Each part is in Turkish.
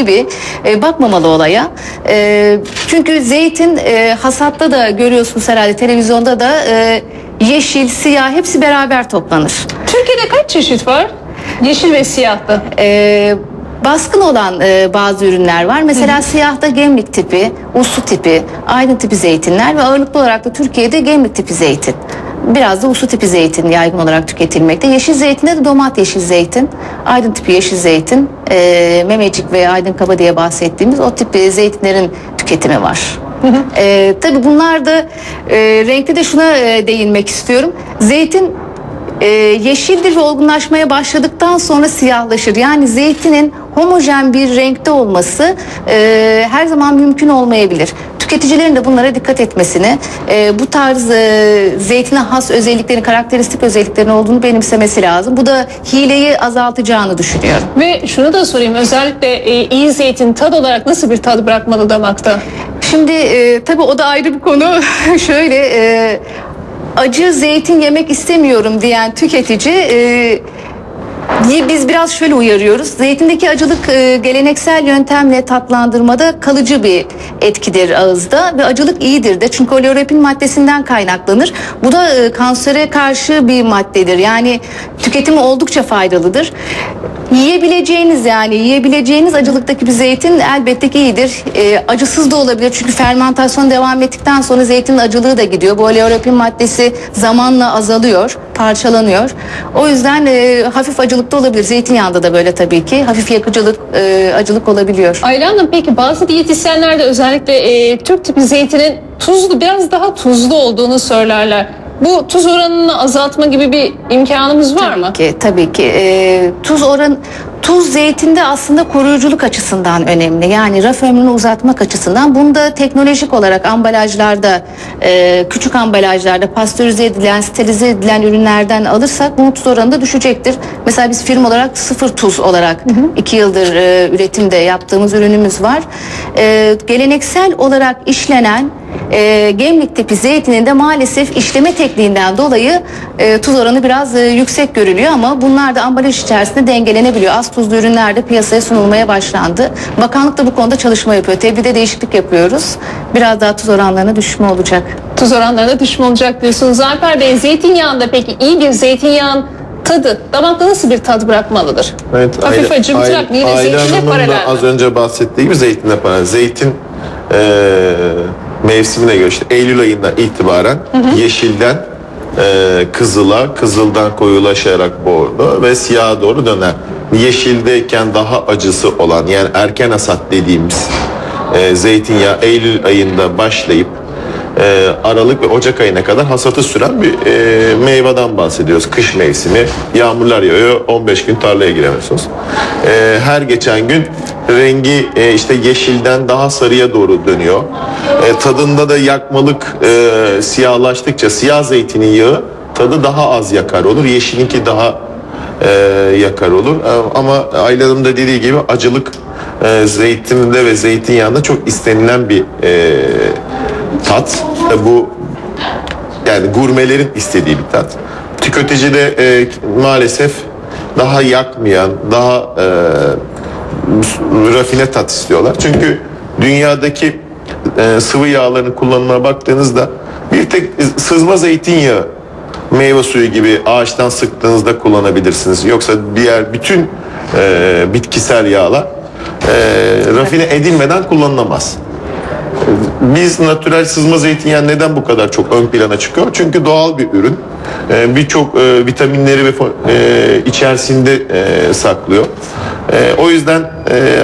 gibi e, bakmamalı olaya. E, çünkü zeytin e, hasatta da görüyorsunuz herhalde televizyonda da e, yeşil, siyah hepsi beraber toplanır. Türkiye'de kaç çeşit var? Yeşil ve siyahta. E, baskın olan e, bazı ürünler var. Mesela siyahta gemlik tipi, uslu tipi, aydın tipi zeytinler ve ağırlıklı olarak da Türkiye'de gemlik tipi zeytin. Biraz da uslu tipi zeytin yaygın olarak tüketilmekte. Yeşil zeytinde de domat yeşil zeytin, aydın tipi yeşil zeytin, e, memecik ve aydın kaba diye bahsettiğimiz o tip zeytinlerin tüketimi var. E, tabii bunlar da e, renkte de şuna e, değinmek istiyorum. Zeytin e, yeşildir ve olgunlaşmaya başladıktan sonra siyahlaşır. Yani zeytinin homojen bir renkte olması e, her zaman mümkün olmayabilir. Tüketicilerin de bunlara dikkat etmesini, e, bu tarz e, zeytine has özelliklerin, karakteristik özelliklerin olduğunu benimsemesi lazım. Bu da hileyi azaltacağını düşünüyorum. Ve şunu da sorayım özellikle e, iyi zeytin tad olarak nasıl bir tad bırakmalı damakta? Şimdi e, tabii o da ayrı bir konu. Şöyle e, acı zeytin yemek istemiyorum diyen tüketici e, diye biz biraz şöyle uyarıyoruz. Zeytindeki acılık e, geleneksel yöntemle tatlandırmada kalıcı bir etkidir ağızda ve acılık iyidir de çünkü oleorepin maddesinden kaynaklanır. Bu da e, kansere karşı bir maddedir. Yani tüketimi oldukça faydalıdır. Yiyebileceğiniz yani yiyebileceğiniz acılıktaki bir zeytin elbette ki iyidir. E, acısız da olabilir çünkü fermentasyon devam ettikten sonra zeytinin acılığı da gidiyor. Bu oleorepin maddesi zamanla azalıyor, parçalanıyor. O yüzden e, hafif acılık da olabilir. Zeytinyağında da böyle tabii ki. Hafif yakıcılık, e, acılık olabiliyor. Ayla Hanım peki bazı diyetisyenler de özellikle e, Türk tipi zeytinin tuzlu biraz daha tuzlu olduğunu söylerler. Bu tuz oranını azaltma gibi bir imkanımız var mı? Ki, tabii ki. E, tuz oran tuz zeytinde aslında koruyuculuk açısından önemli. Yani raf ömrünü uzatmak açısından. Bunda teknolojik olarak ambalajlarda, e, küçük ambalajlarda pastörize edilen, sterilize edilen ürünlerden alırsak bunun tuz oranı da düşecektir. Mesela biz firma olarak sıfır tuz olarak iki yıldır e, üretimde yaptığımız ürünümüz var. E, geleneksel olarak işlenen e, gemlik tipi zeytinin de maalesef işleme tekniğinden dolayı e, tuz oranı biraz e, yüksek görülüyor ama bunlar da ambalaj içerisinde dengelenebiliyor. Az tuzlu ürünler de piyasaya sunulmaya başlandı. Bakanlık da bu konuda çalışma yapıyor. Tebliğde değişiklik yapıyoruz. Biraz daha tuz oranlarına düşme olacak. Tuz oranlarına düşme olacak diyorsunuz. Alper Bey zeytinyağında peki iyi bir zeytinyağın tadı damakta nasıl bir tat bırakmalıdır? Evet, Hafif Ayla- acımtırak mı? Yine zeytinle Hanım'ın paralel az önce bahsettiği gibi zeytinle paralel. Zeytin eee, mevsimine göre işte Eylül ayından itibaren yeşilden eee, kızıla, kızıldan koyulaşarak bordo ve siyaha doğru döner. Yeşildeyken daha acısı olan yani erken hasat dediğimiz eee, zeytinyağı Eylül ayında başlayıp e, Aralık ve Ocak ayına kadar hasatı süren bir e, meyveden bahsediyoruz. Kış mevsimi, yağmurlar yağıyor, 15 gün tarlaya giremiyorsunuz. E, her geçen gün rengi e, işte yeşilden daha sarıya doğru dönüyor. E, tadında da yakmalık e, siyahlaştıkça siyah zeytinin yağı tadı daha az yakar olur. Yeşilinki daha e, yakar olur. E, ama Ayla Hanım da dediği gibi acılık e, zeytinde ve zeytinyağında çok istenilen bir e, tat. E, bu yani gurmelerin istediği bir tat. Tüketici de e, maalesef daha yakmayan, daha e, rafine tat istiyorlar. Çünkü dünyadaki e, sıvı yağların kullanımına baktığınızda bir tek sızma zeytinyağı meyve suyu gibi ağaçtan sıktığınızda kullanabilirsiniz. Yoksa diğer bütün e, bitkisel yağlar e, rafine edilmeden kullanılamaz. Biz natürel sızma zeytinyağı neden bu kadar çok ön plana çıkıyor? Çünkü doğal bir ürün. Ee, Birçok e, vitaminleri ve e, içerisinde e, saklıyor. O yüzden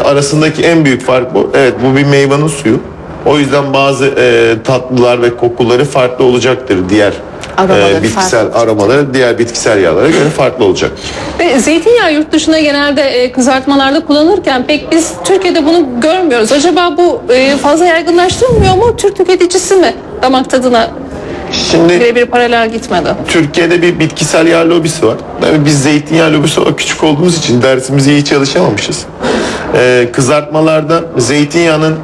arasındaki en büyük fark bu. Evet bu bir meyvanın suyu. O yüzden bazı tatlılar ve kokuları farklı olacaktır diğer Aromaları e, bitkisel farklı. aromaları diğer bitkisel yağlara göre farklı olacak. Ve zeytinyağı yurt dışında genelde e, kızartmalarda kullanırken pek biz Türkiye'de bunu görmüyoruz. Acaba bu e, fazla yaygınlaştırılmıyor mu? Türk tüketicisi mi damak tadına Şimdi birebir paralel gitmedi? Türkiye'de bir bitkisel yağ lobisi var. Yani biz zeytinyağı lobisi olarak küçük olduğumuz için dersimizi iyi çalışamamışız. Ee, kızartmalarda zeytinyağının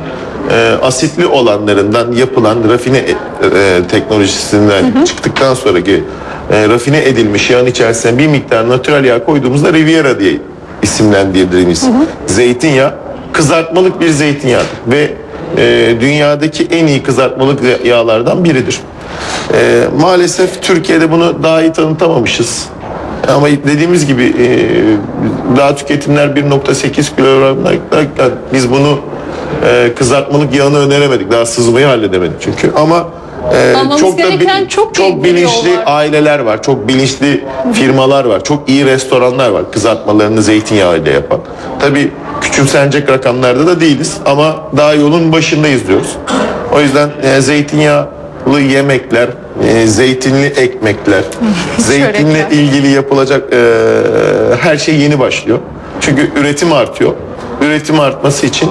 e, asitli olanlarından yapılan rafine e, e, teknolojisinden çıktıktan sonraki e, rafine edilmiş yağın içerisine bir miktar natürel yağ koyduğumuzda Riviera diye isimlendirdiğimiz zeytinyağı kızartmalık bir zeytinyağıdır ve e, dünyadaki en iyi kızartmalık yağlardan biridir. E, maalesef Türkiye'de bunu daha iyi tanıtamamışız. Ama dediğimiz gibi e, daha tüketimler 1.8 kilogramdayken biz bunu e, kızartmalık yağını öneremedik. Daha sızmayı halledemedik çünkü. Ama e, Almamız çok da gereken bi- çok çok büyük bir yol bilinçli var. aileler var. Çok bilinçli firmalar var. Çok iyi restoranlar var. Kızartmalarını zeytinyağı ile yapan. Tabii küçümsenecek rakamlarda da değiliz ama daha yolun başındayız diyoruz. O yüzden e, zeytinyağlı yemekler, e, zeytinli ekmekler, zeytinle Çörekler. ilgili yapılacak e, her şey yeni başlıyor. Çünkü üretim artıyor. Üretim artması için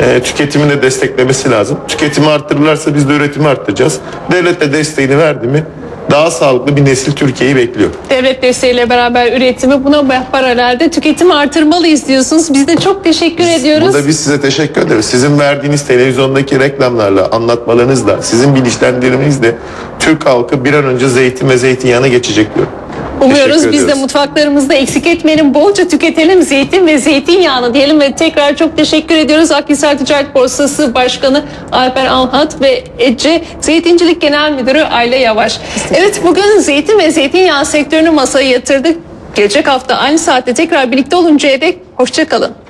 e, tüketimi de desteklemesi lazım. Tüketimi arttırırlarsa biz de üretimi arttıracağız. Devlet de desteğini verdi mi daha sağlıklı bir nesil Türkiye'yi bekliyor. Devlet desteğiyle beraber üretimi buna paralelde tüketimi artırmalıyız diyorsunuz. Biz de çok teşekkür ediyoruz. Burada biz size teşekkür ederiz. Sizin verdiğiniz televizyondaki reklamlarla, anlatmalarınızla, sizin bilinçlendirmenizle Türk halkı bir an önce zeytin ve zeytinyağına geçecek diyor. Umuyoruz biz de mutfaklarımızda eksik etmeyelim. Bolca tüketelim zeytin ve zeytinyağını diyelim ve tekrar çok teşekkür ediyoruz. Akhisar Ticaret Borsası Başkanı Alper Alhat ve Ece Zeytincilik Genel Müdürü Ayla Yavaş. Evet bugün zeytin ve zeytinyağı sektörünü masaya yatırdık. Gelecek hafta aynı saatte tekrar birlikte oluncaya dek hoşçakalın.